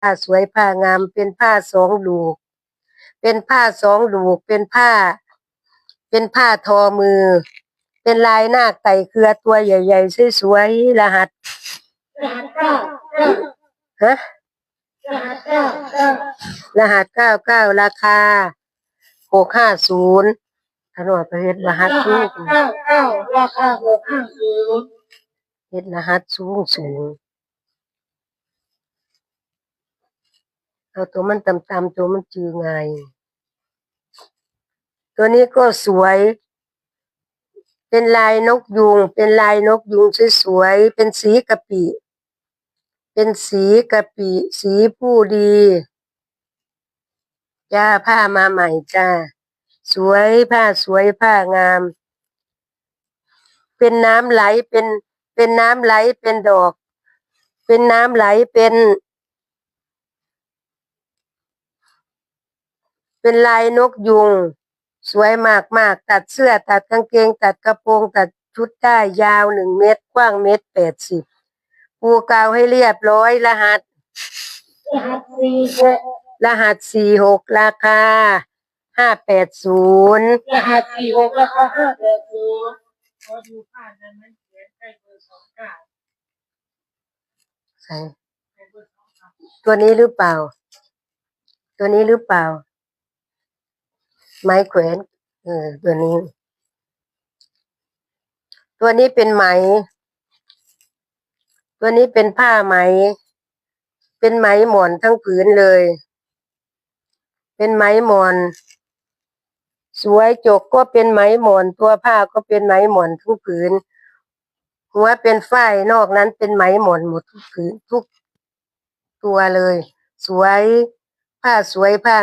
ผ้าสวยผ้างาม เป็นผ้าสองลูก เป็นผ้าสองลูก เป็นผ้า เป็นผ้าทอมือ เป็นลายนาคไต่เครือตัวใหญ่ๆสวยๆรหัสรหัสเก้าเก้าฮะรหัสเก้าเก้ารหัสเก้าเก้าราคาหกห้าศูนย์ถนนประเทศรหัสรสูหังสเก้าเก้าราคาหกห้าศูนย์เฮ็ดรหัสสูงสูง เอาตัวมันต่ำๆตัวมันจือไง ตัวนี้ก็สวย เป็นลายนกยุง เป็นลายนกยุงสวยๆเป็นสีกะปิ เป็นสีกะปิ สีผู้ดีจ้าผ้ามาใหม่จ้า สวยผ้าสวยผ้างาม เป็นน้ำไหลเป็นเป็นน้ำไหลเป็นดอก เป็นน้ำไหลเป็น เป็นลายนกยุง สวยมากมากๆตัดเสื้อตัดกางเกง ตัดกระโปรงตัดชุดได้ยาวหนึ่งเมตร กว้างเมตรแปดสิบปูกาวให้เรียบร้อยรหัส รหัสสี่หกรหัสสี่หกราคาห้าแปดศูนย์รหัสสี่หกราคาห้าแปดศูนย์ขอดูผ้านั้นมันเขียนใกล้เบอร์สองเก้าใส่ใกล้เบอร์สองเก้าตัวนี้หรือเปล่า ตัวนี้หรือเปล่า ไม้แขวนเออตัวนี้ ตัวนี้เป็นไหม ตัวนี้เป็นผ้าไหม เป็นไหมหมอนทั้งผืนเลย เป็นไหมหมอน สวยจกก็เป็นไหมหมอน ตัวผ้าก็เป็นไหมหมอนทั้งผืนหัวเป็นฝ้ายนอกนั้นเป็นไหมหมอนหมดทุกผืนทุกตัวเลย สวยผ้าสวยผ้า